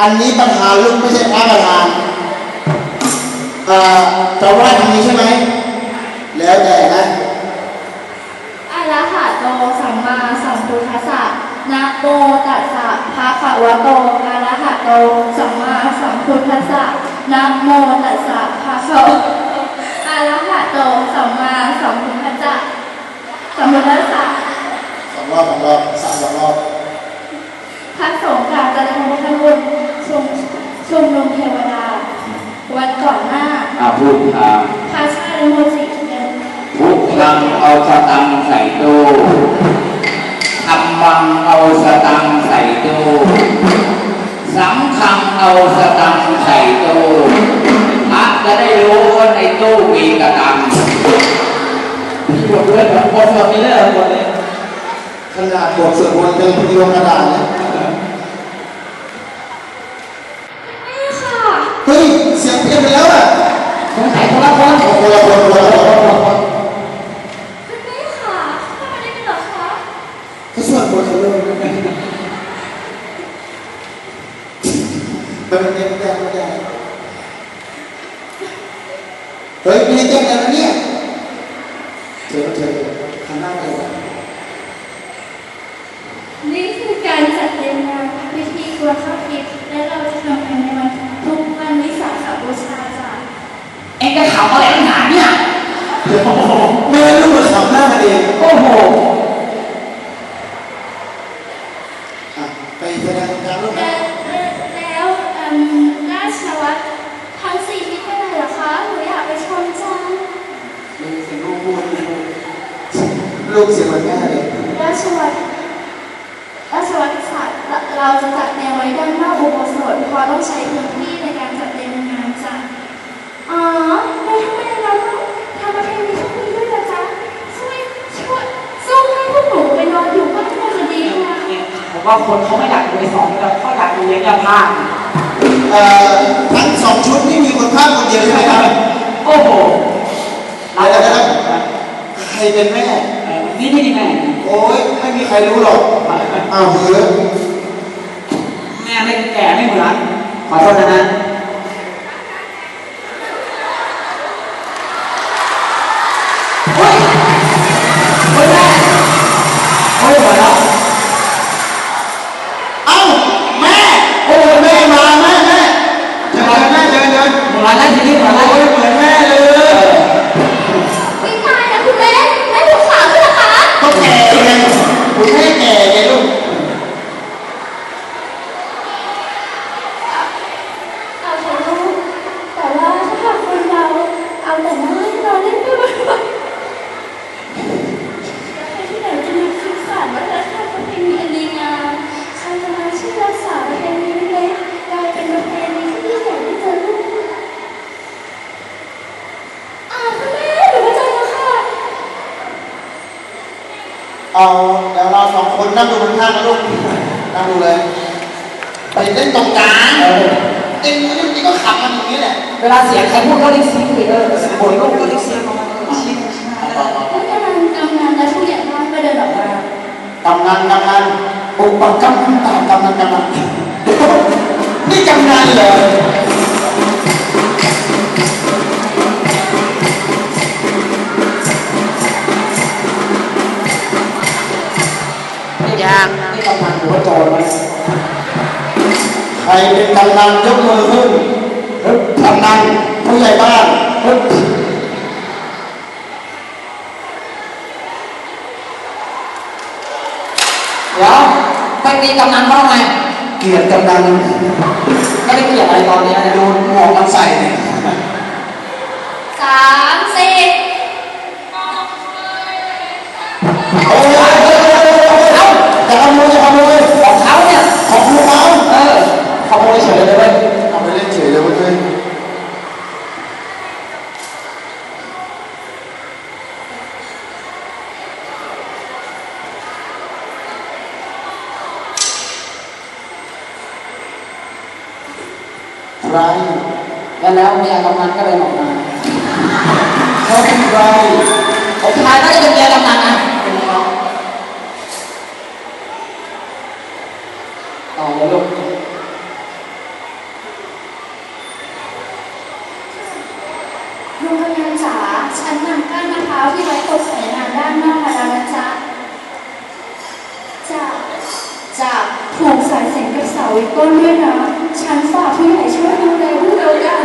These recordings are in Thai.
อันนี้ประธานลูกไม่ใช่พระประธานเอ่อจะไหว้ทางนี้ใช่ไหม แล้วแต่นะอะระหะโตสัมมาสัมพุทธัสสะนะโมตัสสะภะคะวะโตอะระหะโตสัมมาสัมพุทธัสสะนะโมตัสสะภะคะวะโตอะระหะโตสัมมาสัมพุทธัสสะสัมพุทธัสสะสองรอบสองรอบสามสองรอบพระสงฆ์กรารจะทำบุญบุญ ชุมชุมนุมเทวดา วันก่อนหน้าอาพูดทางพระชาติโมสิเป็นพุทธังเอาสตังค์ใส่ตู้ธรรมังเอาสตังค์ใส่ตู้สังฆังเอาสตังค์ใส่ตู้พระจะได้รู้ว่าในตู้มีกระตังที่บทด้วยแบบบทสวดมีเรื่องบทเลยขนาดบทสวดมนต์เป็นพิมพ์กระดาษนะ นี่ค่ะ เฮ้ย เสียงเปลี่ยนไปแล้วอะ สงสัยคนละคน โอ้โหละคนคนละคนคนละคน คุณแม่ค่ะทำอะไรกันเหรอคะ เขาสวดมนต์เขาเลยมันเป็นเรื่องแย่ไม่ได้เฮ้ยไม่ได้แจ้งอะไรนะเนี่ยเธอเธอทำหน้าไปเลยนี่คือการจัดเตรียมงานพิธีกวนข้าวทิพย์และเราจะทำกันในวันทุกวันวิสาขบูชาจ้ะเอ็งจะข่าวอะไรตั้งนานเนี่ยแม่ลูกมาขับหน้ากันเองโอ้โห อะไปแสดงตรงกลางลูก แล้ นะ วแล้วเอิ่มราชวัตรทั้งสี่ทิศไปไหนเหรอคะหนูอยากไปชมจัง มีเสียงลูกพูดลูกเสียงเหมือนแม่เลย ราชวัตรราชวัตรศาสตร์เราจะจัดแนวไว้ด้านหน้าอุโบสถเพราะ ต้องใช้พื้นที่ในการจัดเตรียมงานจ้ะอ๋อแล้วทำไมเราต้องทำประเพณีพวกนี้ด้วยล่ะจ๊ะช่วยช่วยสู้ให้พวกหนูไปนอนอยู่บ้านน่าจะดีกว่าผมว่าคนเขาไม่อยากดูในสองแล้วเขาอยากดูเลี้ยงยาพาเอ่อทั้งสองชุดนี่มีคนภาคคนเดียวใช่ไหมครับโอ้โหเดี๋ยวเดี๋ยวเดี๋ยวใครเป็นแม่เออนี่ไม่ดีแม่โอ้ยไม่มีใครรู้หรอกอ้าวเฮ้ยแม่ไม่แก่ไม่เหมื อนขอ นนั่งดูข้างๆนะลูกนั่งดูเลย ไปเล่นตรงกลางเอ็งนี่นี่ก็ขับมันอย่างนี้แหละ เวลาเสียงใครพูดก็เรียกซิงค์เลยเออโอยก็ก็เรียกซิงค์มาชิงแล้วกำลังกำนันและผู้ใหญ่บ้านก็เดินออกมากำนันกำนันอุปกำนันตามกำนันกำนันนี่กำนันเหรางนี่กำลังหัวโจรไหมใครเป็นกำนันยกมือขึ้นฮึบกำนันผู้ใหญ่บ้านฮึบเดี๋ยวไปตีกำนันว่าไงเกลียดกำนันก็ได้เกลียดอะไรตอนนี้นะโดนหมวกมันใส่เนี่ยสามสี่โอ้ ฉยเลยเว้ยเอาไปเล่นเฉยเลยเว้ยใครแล้วแล้วเมียกำนันก็เลยออกมาเขาเป็นใครผมทายน่าจะเป็นเมียกำนันนะต่อเลยลูก ที่ไว้ตกใส่งานด้านนอกมาแล้วนะจ๊ะจะจะถูกสายเสียง ก้นด้วยนะฉันฝากผู้ใหญ่ช่วยดูแลผู้เดียวกัน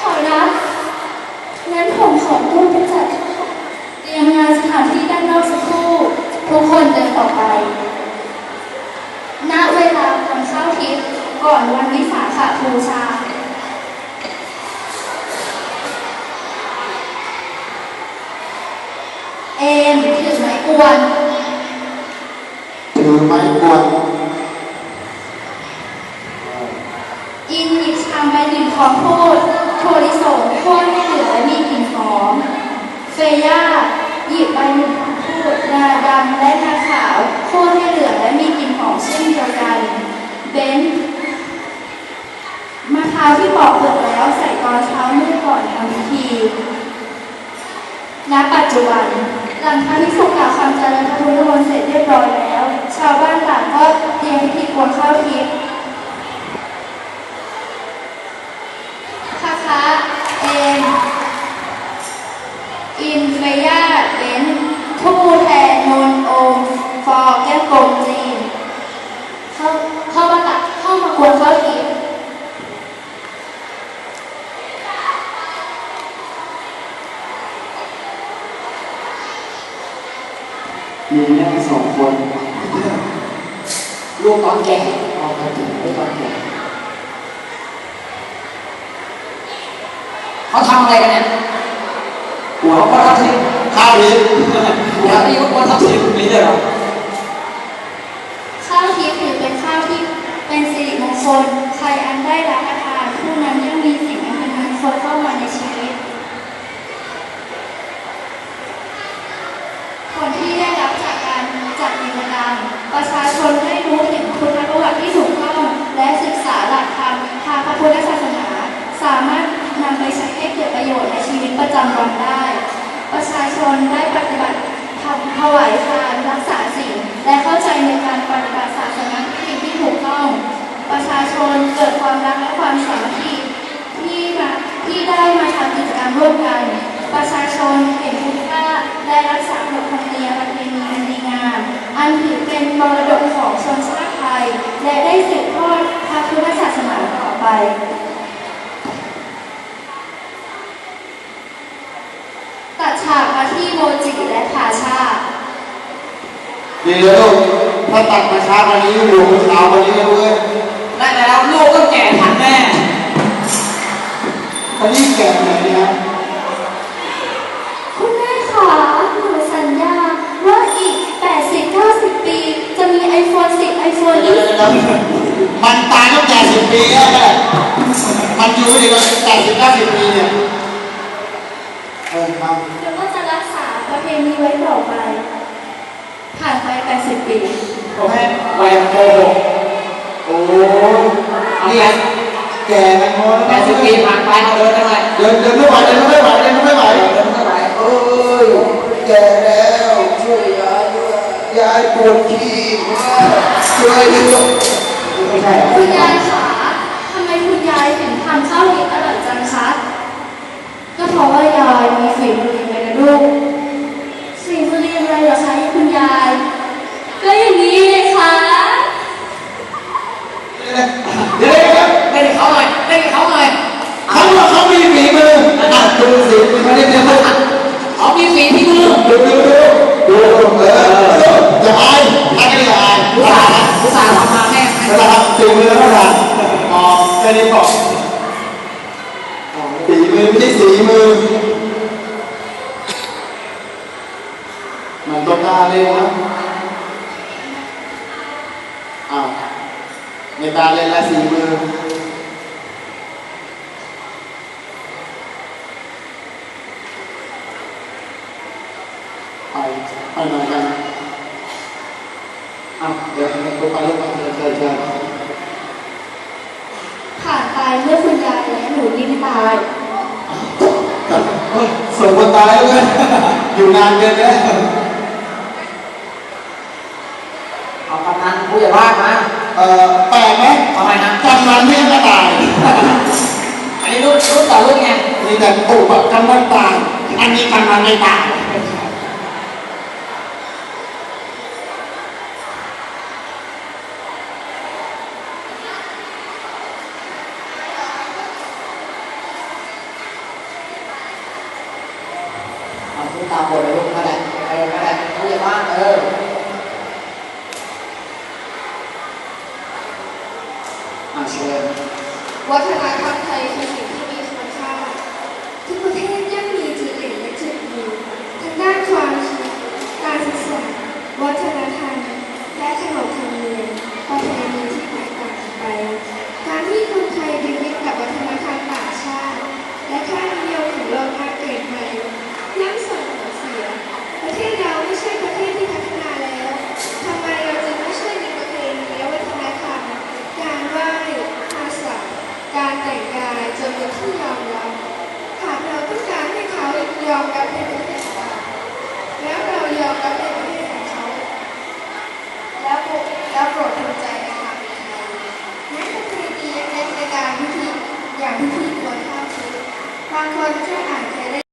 ขอรับงั้นผมขอตัวไปจัดเตรียมงานสถานที่ด้านนอกสักครู่ทุกคนเดินออกไป ณ เวลาตอนเข้าทิศก่อนวันวิสาขบูชาเอมถือไม้กวนถือไม้กวาด อินห ยิบชามใบหนึ่งพร้อมพูดโทริโสโคตรให้เหลือและมีกลิ่นหอม เฟย่าหยิบใบหนึ่งของพูดงาดำและงาขาวโคตรให้เหลือและมีกลิ่นหอมเช่นเดียวกัน เบนมะพร้าวที่ปอกเปลือกแล้วใส่ตอนเช้ามืดก่อนทำพิธีณปัจจุบัน หลังพระภิกษุกล่าวคำเจริญพระพุทธมนต์เสร็จเรียบร้อยแล้ว ชาวบ้านต่างก็เตรียมพิธีกวนข้าวทิพย์ คาคาเอ็นอินเฟย่าเบนทูแทนนนโอมฟอร์แก้วกลมจีนเข้าเข้ามาตัดเข้ามากวนข้าวทิพย์มีแม่สองคน ลูกตอนแก่ออกมาถึงลูกตอนแก่ เขาทำอะไรกันเนี่ยหัวเขาทับทิมข้าวนี้หัวนี่เขาทับทิมนี่เลยเหรอข้าวทิพย์ถือเป็นข้าวที่เป็นสิริมงคล ใครอันได้รับประทานผู้นั้นย่อมมีสิ่งอันเป็นมงคลเข้ามาในชีวิต ผลที่ได้รับจากการจัดกิจกรรม ประชาชนได้รู้ถึงพุทธประวัติที่ถูกต้อง และศึกษาหลักธรรมทางพระพุทธศาสนา สามารถนำไปใช้ให้เกิดประโยชน์ในชีวิตประจำวันได้ ประชาชนได้ปฏิบัติทำถวายทานรักษาศีลและเข้าใจในการปฏิบัติศาสนาที่ที่ถูกต้อง ประชาชนเกิดความรักและความสามัคคีที่มาที่ได้มาทำกิจกรรมร่วมกัน ประชาชนเห็นคุณค่าและรักษาขนบธรรมเนียมประเพณีอันดีงาม อันถือเป็นมรดกของชนชาติไทย และได้สืบทอดพระพุทธศาสนาต่อไป ตัดฉากมาที่โมจิและทาชา ดีเลยลูกถ้าตัดมาช้ากว่านี้อยู่กับสาวคนนี้เลย ได้แล้วลูกก็แก่ทันแม่คนนี้แก่ไหนเนี่ย คุณแม่คะหนูสัญญาว่าอีก 80-90 ปี จะมี iPhone 10 iPhone เดี๋ยวเดี๋ยวเดี๋ยวมันตายตั้งแต่สิบปีแล้วแม่มันอยู่อีกว่าแปดสิบเก้าสิบปีเนี่ยเออครับ20แล้วก็จะรักษาประเพณีไว้ต่อไป ผ่านไป80ปีโอ้แม่แหวนโกหกโอ้นี่ไงแก่กันหมดแปดสิบปีผ่านไปเราเดินได้ไหมเดินเดินไม่ไหวเดินไม่ไหวเดินไม่ไหวเดินไม่ไหวเอ้ยแก่แล้วช่วยยายด้วยยายปวดขี้ช่วยด้วยไม่ใช่คุณยายคะทำไมคุณยายถึงทำข้าวเหนียวอร่อยจังคะก็เพราะว่าำมาแม่เวลาทำฝีมือแล้วนะอ๋อแค่นี้บอกฝีมือไม่ใช่สีมือ มันต้องกล้าเล่นนะอ้าวไม่กล้าเล่นละสีมือไปไปไหนกัน ผ่านไปเมื่อคุณยายและหนูลิ้นตายส่งคนตายแล้วไอยู่นานเกินแล้วเอาปันันผู้ใหญ่บ้านมาเอ่อแปลไหมทำไมนะกำนันเรียกกระตายอันนี้รุ่นรุ่นต่อรุ่นไงนี่แต่ปู่กับกำนันตายอันนี้กำนันไม่ต่าง บนลูกมาแหละเออมาแหละผู้ใหญ่บ้ากเออ